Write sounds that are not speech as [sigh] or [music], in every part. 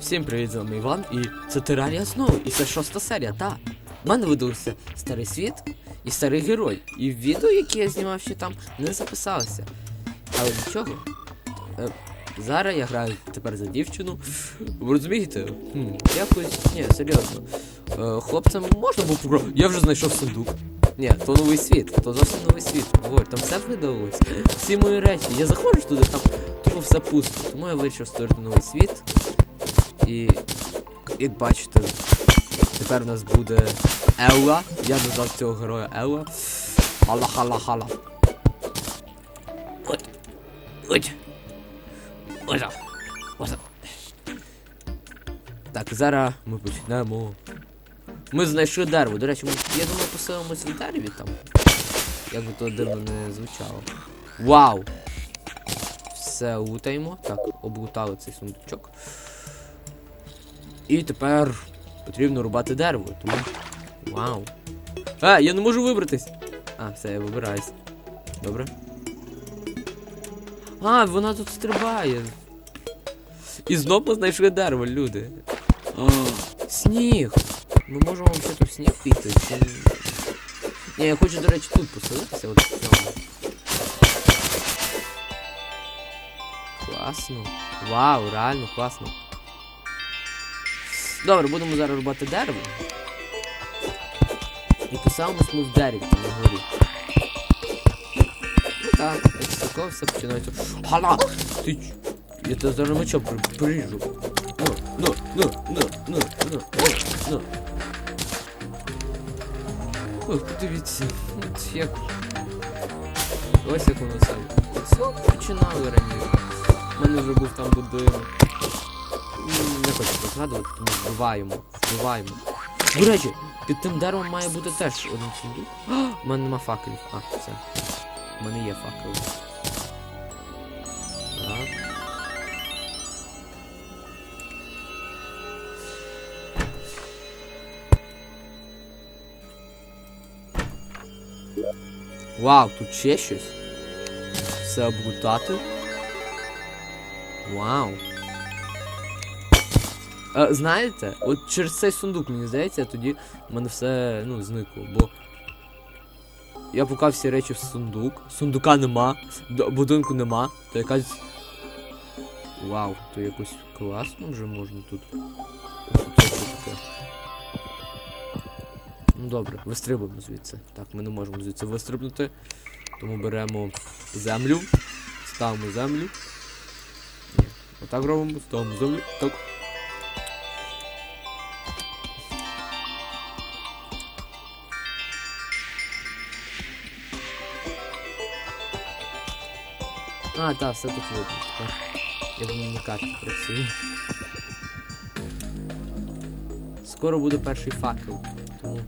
Всім привіт, з вами Іван, і це Терарія знову, і це шоста серія, та. У мене видався старий світ і старий герой. І відео, яке я знімав ще там, не записалося. Але нічого. Е, зараз я граю тепер за дівчину. Ви розумієте? Хм, якось. Ні, серйозно. Е, хлопцям можна було пограти. Я вже знайшов сундук. Ні, то новий світ, то зовсім новий світ. Говорю, там все видалось. Всі мої речі. Я заходжу туди, там тупо все пусто. Тому я вирішив створити новий світ. І як бачите, тепер у нас буде Елла. Я назвав цього героя Елла. Хала хала хала. От. От. Ось. Ось. Так, зараз ми почнемо. Ми знайшли дерево. До речі, ми, я думаю, поселимось в дереві там. Як би то дивно не звучало. Вау! Все лутаємо. Так, облутали цей сундучок. І тепер потрібно рубати дерево, тому. Вау. А, я не можу вибратись! А, все, я вибираюсь. Добре. А, вона тут стрибає. І знов ми знайшли дерево, люди. О, сніг! Ми можемо ще тут сніг піти. Чи... Ні, я хочу, до речі, тут поселитися, от в. Класно. Вау, реально класно. Добре, будемо зараз рубати дерево. І поставимось ми в дереві на горі. Ну так, з такого все починається. Хала! Ти ч... Я тебе зараз мечом приріжу. Ну, ну, ну, ну, ну, ну, ну, ну. Ой, подивіться, от як. Ось як воно все. Все починали раніше. У мене вже був там будинок. Не хочу це згадувати, тому вбиваємо. Вбиваємо. До речі, під тим деревом має бути теж один сундук. У мене нема факелів. А, все. У мене є факели. Так. Вау, тут ще щось. Все облутати. Вау. Е, знаєте, от через цей сундук, мені здається, тоді в мене все ну, зникло, бо. Я пукав всі речі в сундук. Сундука нема, будинку нема, то якась. Вау, то якось класно вже можна тут. Ну добре, вистрибуємо звідси. Так, ми не можемо звідси вистрибнути. Тому беремо землю, ставимо землю. Ні, отак робимо, ставимо землю. Так. А, так, все тут видно. тепер. Я в міні-карті працюю. Скоро буде перший факел. Тому.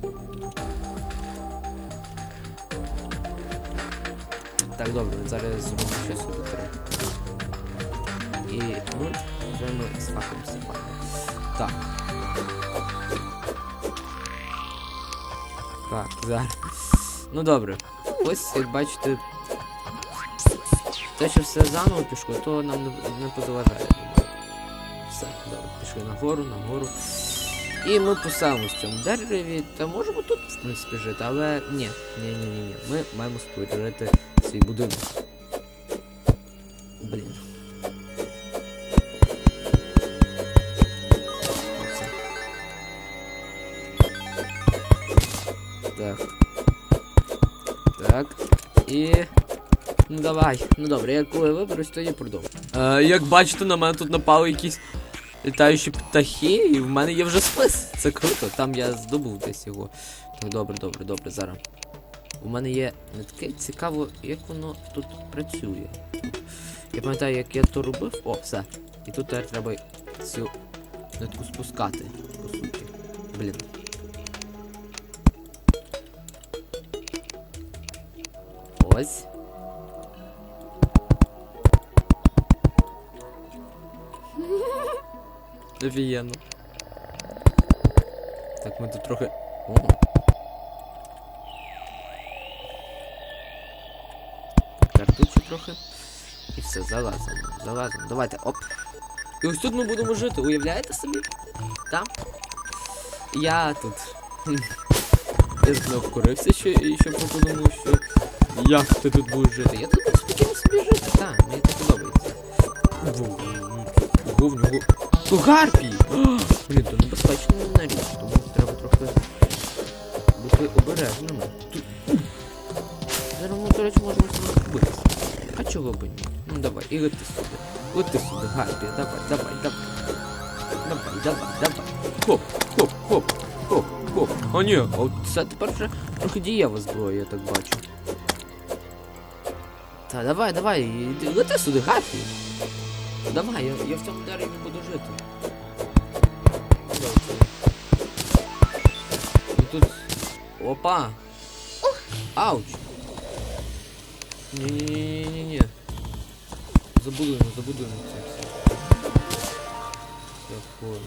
Так, добре, зараз зробимо сюди три. І ну, вже ми з факелом сипаємо. Так. Так, зараз. Ну добре. Ось, як бачите, те, що все заново пішло, то нам не, не позаважає. думаю. Все, добре, пішли нагору, нагору. І ми поселимося в цьому дереві, та можемо тут, в принципі, жити, але ні, ні, ні, ні, ні. Ми маємо створити свій будинок. Блін. Так. Так. І. Ну давай. Ну добре, я коли виберусь, тоді продовжу. Е, як бачите, на мене тут напали якісь літаючі птахи, і в мене є вже спис. Це круто. Там я здобув десь його. Так, добре, добре, добре, зараз. У мене є не таке цікаво, як воно тут працює. Я пам'ятаю, як я то робив. О, все. І тут тепер треба цю нитку спускати, по суті. Блін. Ось. Офігенно. Так, ми тут трохи. О. Так, ще трохи. І все, залазимо. Залазимо. Давайте, оп. І ось тут ми будемо жити, уявляєте собі? Там? Я тут. [laughs] Я тут не ще і ще подумав, що як ти тут будеш жити? Я тут буду спокійно собі жити, так, мені так подобається. Ого, в нього. О, гарпій! Блін, то небезпечно на річ, тому треба трохи бути обережними. Тут... Зараз ми, до речі, можемо з. А чого б ні? Ну давай, і лети сюди. Лети сюди, гарпі, давай, давай, давай. Давай, давай, давай. Хоп, хоп, хоп, хоп, хоп. А ні, а от це тепер вже трохи дієва зброя, я так бачу. Та давай, давай, лети сюди, гарпі. Давай, я, я в цьому дереві буду жити. І тут. Опа! Ауч! Ні-ні-ні-ні-ні. Забудуємо, забудуємо це все. Я понял.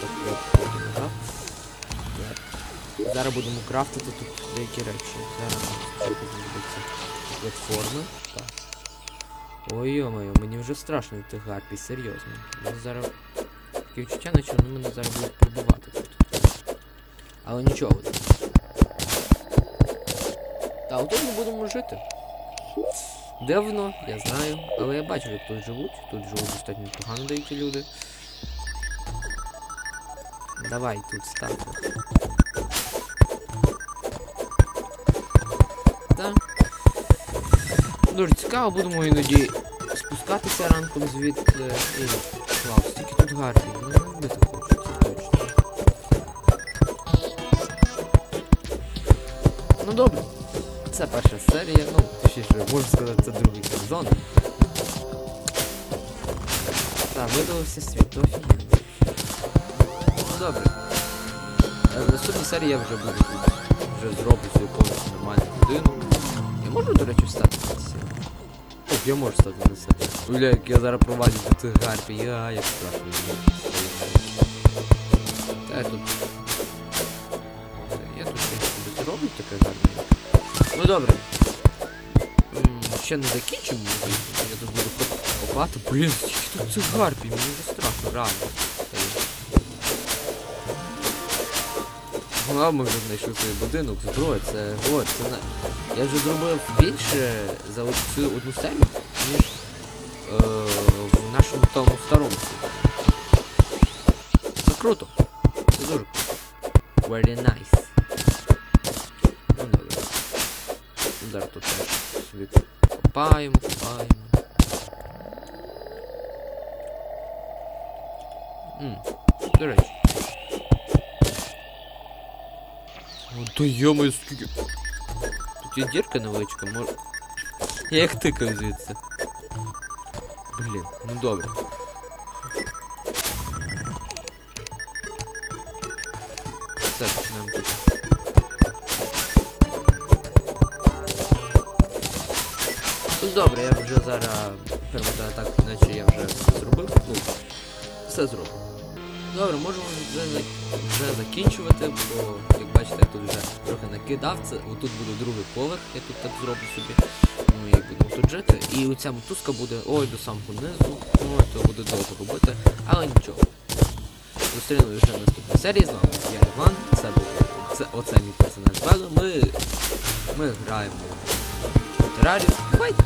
Так, я понял, да? Так. Зараз будемо крафтити тут деякі речі. Зараз нам знадобиться платформи. Так. Ой йо-моє, мені вже страшно від тих гарпій, серйозно. Я зараз таке відчуття, наче вони мене зараз будуть прибивати тут. Але нічого. Та отут ми будемо жити. Дивно, я знаю, але я бачу, як тут живуть. Тут живуть достатньо погано деякі люди. Давай тут ставте. Дуже цікаво, будемо іноді спускатися ранком звідти. І... Вау, стільки тут гарпій. Ну, не хочу, це точно. Ну добре. Це перша серія, ну, точніше, можна сказати, це другий сезон. Так, видалився світ. Ну добре. Е, В наступній серії я вже буду тут. Вже зроблю свою повністю нормальну годину. Я можу, до речі, встати я можу стати на себе. Бля, як я зараз проваджу до цих гарпі, я як страшно. Я тут. Я тут щось зроблю таке гарне. Ну добре. Ще не закінчимо. Я тут буду копати. Блін, скільки тут цих гарпій, мені вже страшно, реально. Ну, а ми вже знайшли свій будинок, зброя, це от, це на. Я вже зробив більше за цю одну серію, ніж е, в нашому тому старому. Це круто. Це дуже круто. Very nice. Ну добре. Ну, Зараз тут теж собі копаємо, копаємо. М, До речі. да йомо, скільки. Тут є дірка невеличка, мож... Я як тикаю звідси. Блін, ну добре. Все, почнемо тут. Ну добре, я вже зараз переводаю так, наче я вже все зробив. Ну, все зробив. Добре, можемо вже, вже закінчувати, бо як бачите, я тут вже трохи накидав. Це отут буде другий поверх, я тут так зроблю собі. Ну і будемо тут жити. І оця мотузка буде ой до самого низу. Ну, то буде довго робити, але нічого. Зустріну вже в наступній серії з вами. Я Іван, це був це, оце мій персонаж Бело. Ми, ми граємо в терарію. Бувайте!